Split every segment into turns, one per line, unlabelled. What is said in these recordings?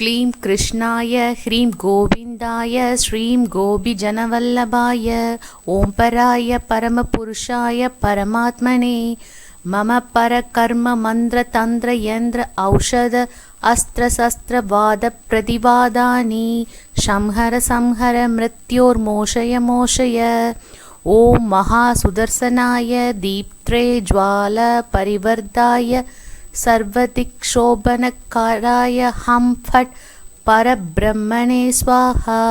க்ளீம் கிருஷ்ணாய ஹ்ரீம் கோவிந்தாய ஸ்ரீம் கோபி ஜனவல்லபாய ஓம்பராய பரமபுருஷாய பரமாத்மனே. மம பர கர்ம மந்திர தந்திர யந்திர ஔஷத அஸ்திர சஸ்திர வாத பிரதிவாதானி. சம்ஹர சம்ஹர மிருத்யோர் மோஷய மோஷய. ஓம் மகா சுதர்சனாய தீப்த்ரே ஜுவால பரிவர்தாய सर्वदिक्षोभनकाराय हं फट् परब्रह्मणे स्वाहा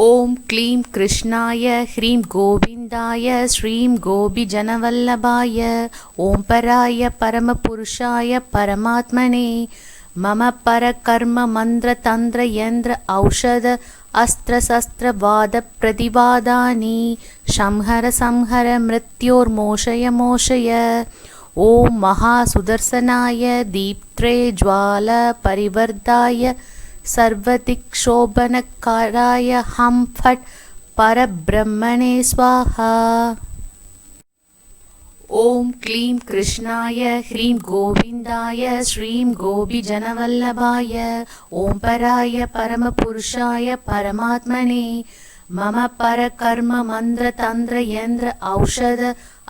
ॐ क्लीं कृष्णाय ह्रीं गोविन्दाय श्रीं गोपिजनवल्लभाय ॐ पराय परमपुरुषाय परमात्मने मम परकर्ममन्त्रतन्त्रयन्त्र औषध अस्त्रशस्त्रवादप्रतिवादानि संहर संहर मृत्योर्मोषय मोषय ॐ महासुदर्शनाय दीप्त्रे ज्वालपरिवर्धाय सर्वदिक्षोभनकाराय हं फट् परब्रह्मणे स्वाहा ॐ क्लीं कृष्णाय ह्रीं गोविन्दाय श्रीं गोपिजनवल्लभाय ॐ पराय परमपुरुषाय परमात्मने मम परकर्ममन्त्रतन्त्रयन्त्र औषध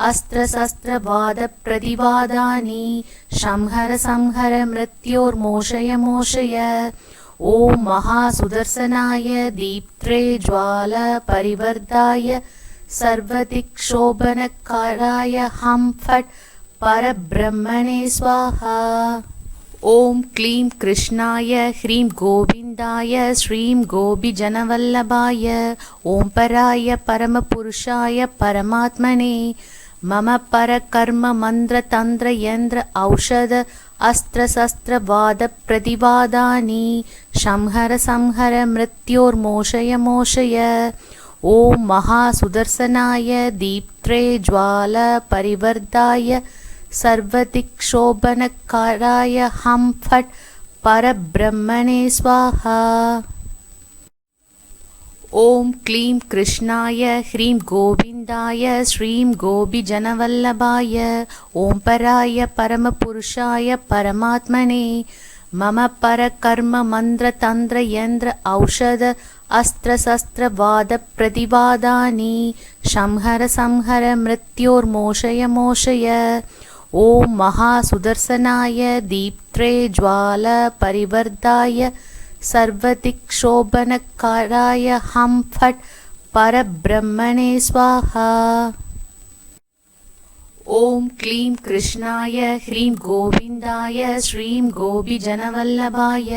अस्त्रशस्त्रवादप्रतिवादानि संहर संहर मृत्योर्मोषय मोषय ॐ महासुदर्शनाय दीप्त्रे ज्वालपरिवर्धाय सर्वदिक्षोभनकाराय हं फट् परब्रह्मणे स्वाहा ஓம் க்ளீம் கிருஷ்ணாய ஹ்ரீம் கோவிந்தாய ஸ்ரீம் கோபி ஜனவல்லபாய ஓம்பராய பரமபுருஷாய பரமாத்மனே. மம பர கர்ம மந்திர தந்திர யந்திர ஔஷத அஸ்திர சஸ்திர வாத பிரதிவாதானி. சம்ஹர சம்ஹர மிருத்யோர் மோஷய மோஷய. ஓம் மகா சுதர்சனாய தீப்த்ரே ஜுவால பரிவர்தாய सर्वदिक्षोभनकाराय हं फट् परब्रह्मणे स्वाहा ॐ क्लीं कृष्णाय ह्रीं गोविन्दाय श्रीं गोपिजनवल्लभाय ॐ पराय परमपुरुषाय परमात्मने मम परकर्ममन्त्रतन्त्रयन्त्र औषध अस्त्रशस्त्रवादप्रतिवादानि संहर संहर मृत्योर्मोषय मोषय ॐ महासुदर्शनाय दीप्त्रे ज्वालपरिवर्धाय सर्वदिक्षोभनकाराय हं फट् परब्रह्मणे स्वाहा ॐ क्लीं कृष्णाय ह्रीं गोविन्दाय श्रीं गोपिजनवल्लभाय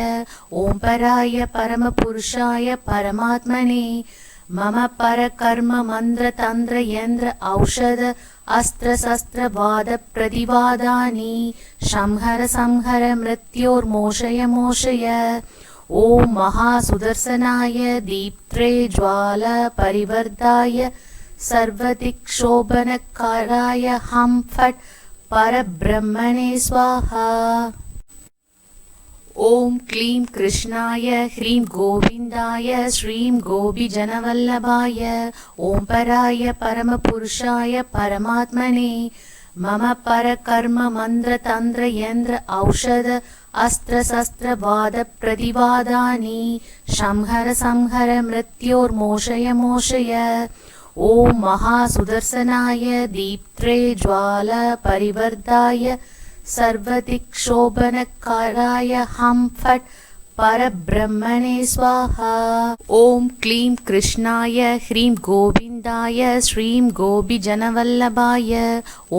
ॐ पराय परमपुरुषाय परमात्मने मम परकर्ममन्त्रतन्त्रयन्त्र औषध अस्त्रशस्त्रवादप्रतिवादानि संहर संहर मृत्योर्मोषय मोषय ॐ महासुदर्शनाय दीप्त्रे ज्वालपरिवर्धाय सर्वदिक्षोभनकाराय हं फट् परब्रह्मणे स्वाहा ॐ क्लीं कृष्णाय ह्रीं गोविन्दाय श्रीं गोपिजनवल्लभाय ॐ पराय परमपुरुषाय परमात्मने मम परकर्ममन्त्रतन्त्रयन्त्र औषध अस्त्रशस्त्रवादप्रतिवादानि संहर संहर मृत्योर्मोषय मोषय ॐ महासुदर्शनाय दीप्त्रे ज्वालपरिवर्धाय सर्वदिक्षोभनकाराय हं फट् परब्रह्मणे स्वाहा ॐ क्लीं कृष्णाय ह्रीं गोविन्दाय श्रीं गोपिजनवल्लभाय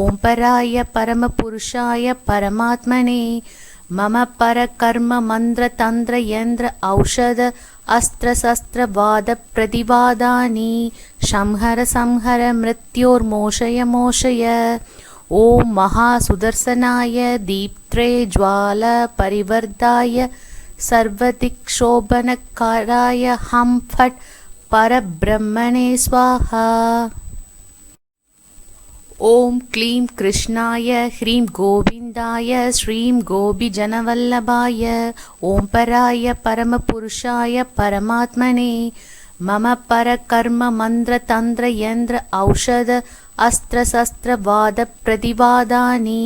ॐ पराय परमपुरुषाय परमात्मने मम परकर्ममन्त्रतन्त्रयन्त्र औषध अस्त्रशस्त्रवादप्रतिवादानि संहर संहर मृत्योर्मोषय मोषय ॐ महासुदर्शनाय दीप्त्रे ज्वालपरिवर्धाय सर्वदिक्षोभनकाराय हं फट् परब्रह्मणे स्वाहा ॐ क्लीं कृष्णाय ह्रीं गोविन्दाय श्रीं गोपिजनवल्लभाय ॐ पराय परमपुरुषाय परमात्मने मम परकर्म मन्त्रतन्त्र यन्त्र औषध अस्त्रशस्त्रवादप्रतिवादानि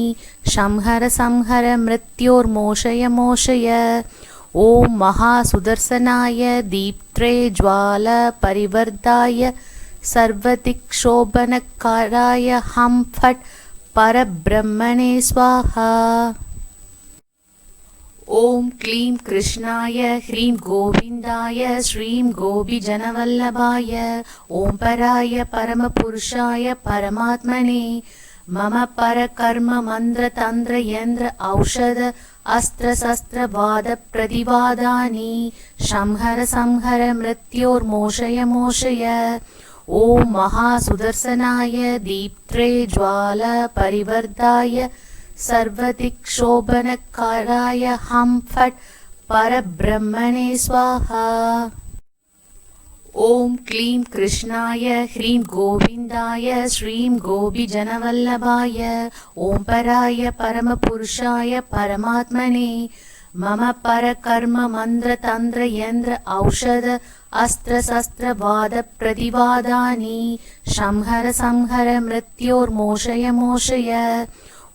संहर संहर मृत्योर्मोषय मोषय ॐ महासुदर्शनाय दीप्त्रे ज्वाल परिवर्धाय सर्वदिक्षोभनकाराय हं फट् परब्रह्मणे स्वाहा ஓம் க்ளீம் கிருஷ்ணாய ஹ்ரீம் கோவிந்தாய ஸ்ரீம் கோபி ஜனவல்லபாய ஓம் பராய பரமபுருஷாய பரமாத்மனே. மம பரகர்ம மந்திர தந்திர யந்திர ஔஷத அஸ்திர சஸ்திர வாத பிரதிவாதானி. சம்ஹர சம்ஹர மிருத்யோர் மோஷய மோஷய. ஓம் மகா சுதர்சனாய தீப்த்ரே ஜுவால பரிவர்த்தாய सर्वदिक्षोभनकाराय हं फट् परब्रह्मणे स्वाहा ॐ क्लीं कृष्णाय ह्रीं गोविन्दाय श्रीं गोपिजनवल्लभाय ॐ पराय परमपुरुषाय परमात्मने मम परकर्म मन्त्रतन्त्र यन्त्र औषध अस्त्रशस्त्रवादप्रतिवादानि संहर संहर मृत्योर्मोषय मोषय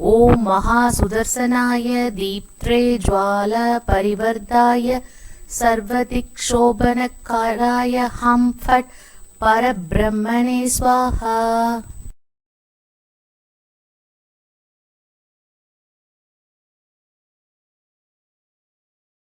ॐ महासुदर्शनाय दीप्त्रे ज्वाल परिवर्धाय सर्वदिक्षोभनकाराय हं फट् परब्रह्मणे स्वाहा